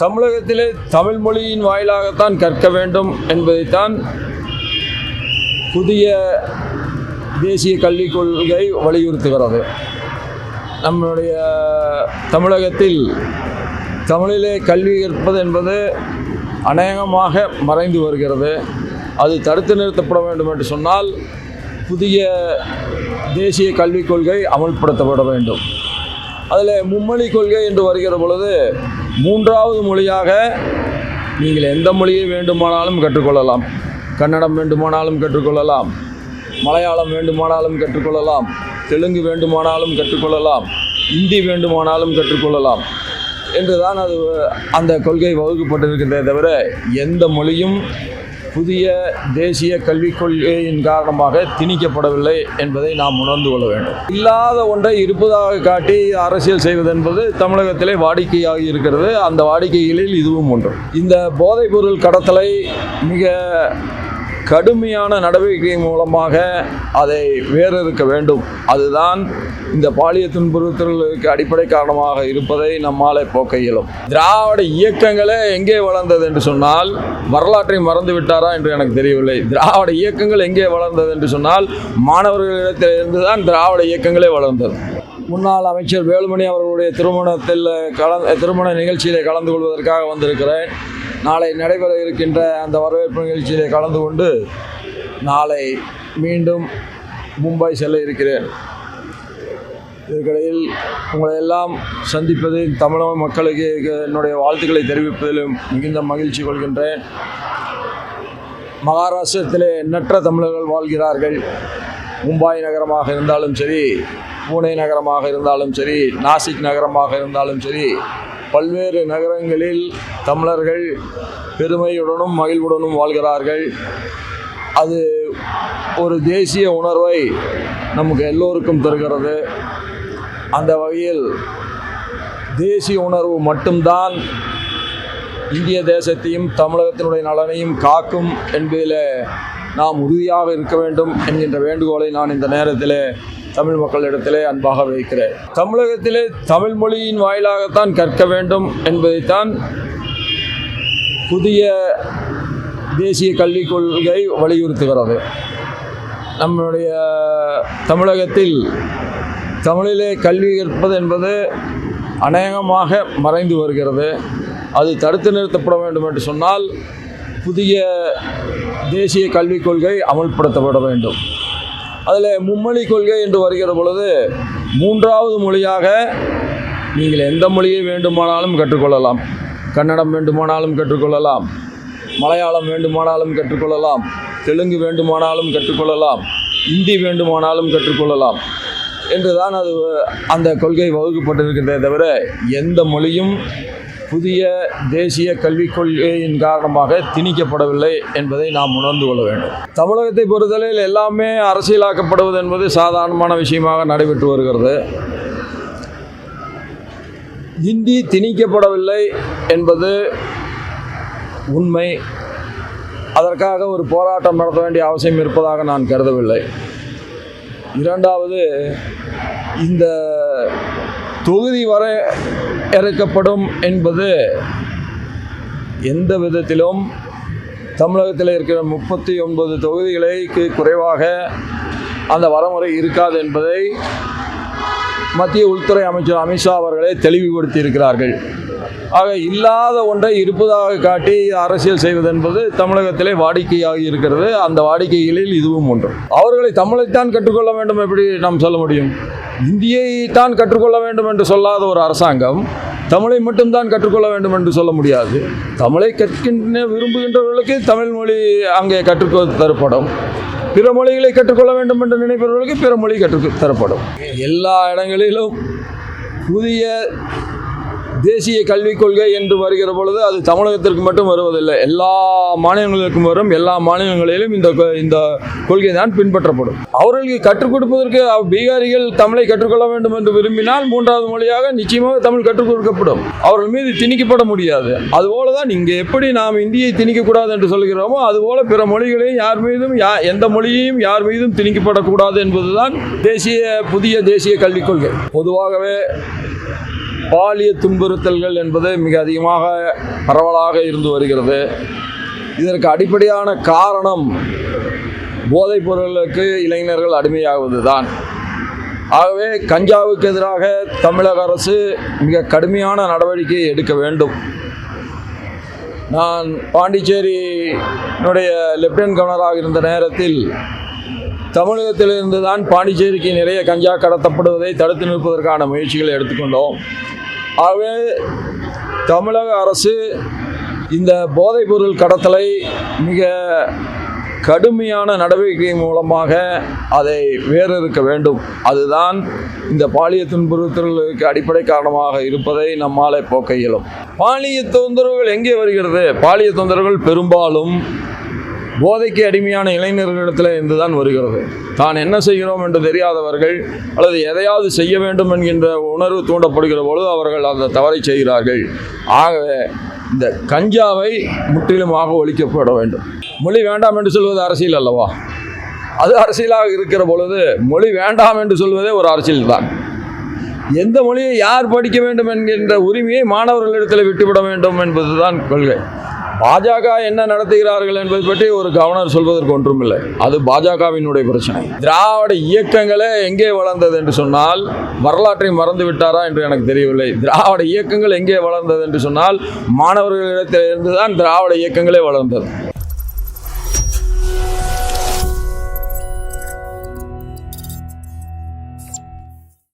தமிழகத்திலே தமிழ் மொழியின் வாயிலாகத்தான் கற்க வேண்டும் என்பதைத்தான் புதிய தேசிய கல்விக் கொள்கை வலியுறுத்துகிறது. நம்முடைய தமிழகத்தில் தமிழிலே கல்வி கற்பது என்பது அநேகமாக மறைந்து வருகிறது. அது தடுத்து நிறுத்தப்பட வேண்டும் என்று சொன்னால் புதிய தேசிய கல்விக் கொள்கை அமல்படுத்தப்பட வேண்டும். அதில் மும்மொழி கொள்கை என்று வருகிற பொழுது மூன்றாவது மொழியாக நீங்கள் எந்த மொழியை வேண்டுமானாலும் கற்றுக்கொள்ளலாம். கன்னடம் வேண்டுமானாலும் கற்றுக்கொள்ளலாம். மலையாளம் வேண்டுமானாலும் கற்றுக்கொள்ளலாம். தெலுங்கு வேண்டுமானாலும் கற்றுக்கொள்ளலாம். இந்தி வேண்டுமானாலும் கற்றுக்கொள்ளலாம். என்று தான் அது அந்த கொள்கை வகுக்கப்பட்டிருக்கிறதே தவிர எந்த மொழியும் புதிய தேசிய கல்விக் கொள்கையின் காரணமாக திணிக்கப்படவில்லை என்பதை நாம் உணர்ந்து கொள்ள வேண்டும். இல்லாத ஒன்றை இருப்பதாக காட்டி அரசியல் செய்வது என்பது தமிழகத்திலே வாடிக்கையாகி இருக்கிறது. அந்த வாடிக்கைகளில் இதுவும் ஒன்று. இந்த போதைப்பொருள் கடத்தலை மிக கடுமையான நடவடிக்கை மூலமாக அதை வேறறுக்க வேண்டும். அதுதான் இந்த பாலிய துன்புறுத்தல்களுக்கு அடிப்படை காரணமாக இருப்பதை நம்மாலே போக்க இயலும். திராவிட இயக்கங்களே எங்கே வளர்ந்தது என்று சொன்னால் வரலாற்றை மறந்து விட்டாரா என்று எனக்கு தெரியவில்லை. திராவிட இயக்கங்கள் எங்கே வளர்ந்தது என்று சொன்னால் மாணவர்களிடத்திலிருந்து தான் திராவிட இயக்கங்களே வளர்ந்தது. முன்னாள் அமைச்சர் வேலுமணி அவர்களுடைய திருமணத்தில் கலந்து திருமண நிகழ்ச்சியில் கலந்து கொள்வதற்காக வந்திருக்கிறேன். நாளை நடைபெற இருக்கின்ற அந்த வரவேற்பு நிகழ்ச்சியிலே கலந்து கொண்டு நாளை மீண்டும் மும்பை செல்ல இருக்கிறேன். இதற்கிடையில் உங்களை எல்லாம் சந்திப்பதில் தமிழக மக்களுக்கு என்னுடைய வாழ்த்துக்களை தெரிவிப்பதிலும் மிகுந்த மகிழ்ச்சி கொள்கின்றேன். மகாராஷ்டிரத்திலே எண்ணற்ற தமிழர்கள் வாழ்கிறார்கள். மும்பாய் நகரமாக இருந்தாலும் சரி பூனே நகரமாக இருந்தாலும் சரி நாசிக் நகரமாக இருந்தாலும் சரி பல்வேறு நகரங்களில் தமிழர்கள் பெருமையுடனும் மகிழ்வுடனும் வாழ்கிறார்கள். அது ஒரு தேசிய உணர்வை நமக்கு எல்லோருக்கும் தருகிறது. அந்த வகையில் தேசிய உணர்வு மட்டும்தான் இந்திய தேசத்தையும் தமிழகத்தினுடைய நலனையும் காக்கும் என்பதில் நாம் உறுதியாக இருக்க வேண்டும் என்கின்ற வேண்டுகோளை நான் இந்த நேரத்தில் தமிழ் மக்களிடத்திலே அன்பாக வைக்கிறேன். தமிழகத்திலே தமிழ் மொழியின் வாயிலாகத்தான் கற்க வேண்டும் என்பதைத்தான் புதிய தேசிய கல்விக் கொள்கை வலியுறுத்துகிறது. நம்முடைய தமிழகத்தில் தமிழிலே கல்வி கற்பது என்பது அநேகமாக மறைந்து வருகிறது. அது தடுத்து நிறுத்தப்பட வேண்டும் என்று சொன்னால் புதிய தேசிய கல்விக் கொள்கை அமல்படுத்தப்பட வேண்டும். அதில் மும்மொழி கொள்கை என்று வருகிற பொழுது மூன்றாவது மொழியாக நீங்கள் எந்த மொழியை வேண்டுமானாலும் கற்றுக்கொள்ளலாம். கன்னடம் வேண்டுமானாலும் கற்றுக்கொள்ளலாம். மலையாளம் வேண்டுமானாலும் கற்றுக்கொள்ளலாம். தெலுங்கு வேண்டுமானாலும் கற்றுக்கொள்ளலாம். இந்தி வேண்டுமானாலும் கற்றுக்கொள்ளலாம். என்று தான் அது அந்த கொள்கை வகுக்கப்பட்டிருக்கின்றதை தவிர எந்த மொழியும் புதிய தேசிய கல்விக் கொள்கையின் காரணமாக திணிக்கப்படவில்லை என்பதை நாம் உணர்ந்து கொள்ள வேண்டும். தமிழகத்தை பொறுத்தளவில் எல்லாமே அரசியலாக்கப்படுவது என்பது சாதாரணமான விஷயமாக நடைபெற்று வருகிறது. இந்தி திணிக்கப்படவில்லை என்பது உண்மை. அதற்காக ஒரு போராட்டம் நடத்த வேண்டிய அவசியம் இருப்பதாக நான் கருதவில்லை. இரண்டாவது இந்த தொகுதி வர இறக்கப்படும் என்பது எந்த விதத்திலும் தமிழகத்தில் இருக்கிற முப்பத்தி ஒன்பது தொகுதிகளுக்கு குறைவாக அந்த வரமுறை இருக்காது என்பதை மத்திய உள்துறை அமைச்சர் அமித்ஷா அவர்களே தெளிவுபடுத்தியிருக்கிறார்கள். ஆக இல்லாத ஒன்றை இருப்பதாக காட்டி அரசியல் செய்வது என்பது தமிழகத்திலே வாடிக்கையாகி இருக்கிறது. அந்த வாடிக்கைகளில் இதுவும் ஒன்று. அவர்களை தமிழைத்தான் கற்றுக்கொள்ள வேண்டும் எப்படி நாம் சொல்ல முடியும்? இந்தியை தான் கற்றுக்கொள்ள வேண்டும் என்று சொல்லாத ஒரு அரசாங்கம் தமிழை மட்டும்தான் கற்றுக்கொள்ள வேண்டும் என்று சொல்ல முடியாது. தமிழை கற்கின்ற விரும்புகின்றவர்களுக்கு தமிழ் மொழி அங்கே கற்றுக் தரப்படும். பிற மொழிகளை கற்றுக்கொள்ள வேண்டும் என்று நினைப்பவர்களுக்கு பிற மொழி கற்றுக்க தரப்படும். எல்லா இடங்களிலும் புதிய தேசிய கல்விக் கொள்கை என்று வருகிற பொழுது அது தமிழகத்திற்கு மட்டும் வருவதில்லை. எல்லா மாநிலங்களுக்கும் வரும். எல்லா மாநிலங்களிலும் இந்த கொ- இந்த கொள்கை தான் பின்பற்றப்படும். அவர்களுக்கு கற்றுக் கொடுப்பதற்கு அவ் பீகாரிகள் தமிழை கற்றுக்கொள்ள வேண்டும் என்று விரும்பினால் மூன்றாவது மொழியாக நிச்சயமாக தமிழ் கற்றுக் கொடுக்கப்படும். அவர்கள் மீது திணிக்கப்பட முடியாது. அதுபோலதான் இங்கே எப்படி நாம் இந்தியை திணிக்கக்கூடாது என்று சொல்கிறோமோ அதுபோல பிற மொழிகளையும் யார் மீதும் யா எந்த மொழியையும் யார் மீதும் திணிக்கப்படக்கூடாது என்பதுதான் தேசிய புதிய தேசிய கல்விக் கொள்கை. பொதுவாகவே பாலிய துன்புறுத்தல்கள் என்பது மிக அதிகமாக பரவலாக இருந்து வருகிறது. இதற்கு அடிப்படையான காரணம் போதைப் பொருளுக்கு இளைஞர்கள் அடிமையாவது தான் ஆகவே கஞ்சாவுக்கு எதிராக தமிழக அரசு மிக கடுமையான நடவடிக்கை எடுக்க வேண்டும். நான் பாண்டிச்சேரியினுடைய லெப்டினன்ட் கவர்னராக இருந்த நேரத்தில் தமிழகத்திலிருந்து தான் பாண்டிச்சேரிக்கு நிறைய கஞ்சா கடத்தப்படுவதை தடுத்து நிற்பதற்கான முயற்சிகளை எடுத்துக்கொண்டோம். ஆகவே தமிழக அரசு இந்த போதைப்பொருள் கடத்தலை மிக கடுமையான நடவடிக்கை மூலமாக அதை வேறறுக்க வேண்டும். அதுதான் இந்த பாலிய துன்புறுத்தல்களுக்கு அடிப்படை காரணமாக இருப்பதை நம்மால் போக்க இயலும். பாலிய தொந்தரவுகள் எங்கே வருகிறது? பாலிய தொந்தரவுகள் பெரும்பாலும் போதைக்கு அடிமையான இளைஞர்களிடத்தில் இருந்து தான் வருகிறது. தான் என்ன செய்கிறோம் என்று தெரியாதவர்கள் அல்லது எதையாவது செய்ய வேண்டும் என்கின்ற உணர்வு தூண்டப்படுகிற பொழுது அவர்கள் அந்த தவறை செய்கிறார்கள். ஆகவே இந்த கஞ்சாவை முற்றிலுமாக ஒழிக்கப்பட வேண்டும். மொழி வேண்டாம் என்று சொல்வது அரசியல் அல்லவா? அது அரசியலாக இருக்கிற பொழுது மொழி வேண்டாம் என்று சொல்வதே ஒரு அரசியல் தான். எந்த மொழியை யார் படிக்க வேண்டும் என்கின்ற உரிமையை மாணவர்களிடத்தில் விட்டுவிட வேண்டும் என்பதுதான் கொள்கை. பாஜக என்ன நடத்துகிறார்கள் என்பது பற்றி ஒரு கவர்னர் சொல்வதற்கு ஒன்றுமில்லை. அது பாஜகவினுடைய பிரச்சனை. திராவிட இயக்கங்களே எங்கே வளர்ந்தது என்று சொன்னால் வரலாற்றை மறந்து விட்டாரா என்று எனக்கு தெரியவில்லை. திராவிட இயக்கங்கள் எங்கே வளர்ந்தது என்று சொன்னால் மாணவர்களிடத்திலிருந்து தான் திராவிட இயக்கங்களே வளர்ந்தது.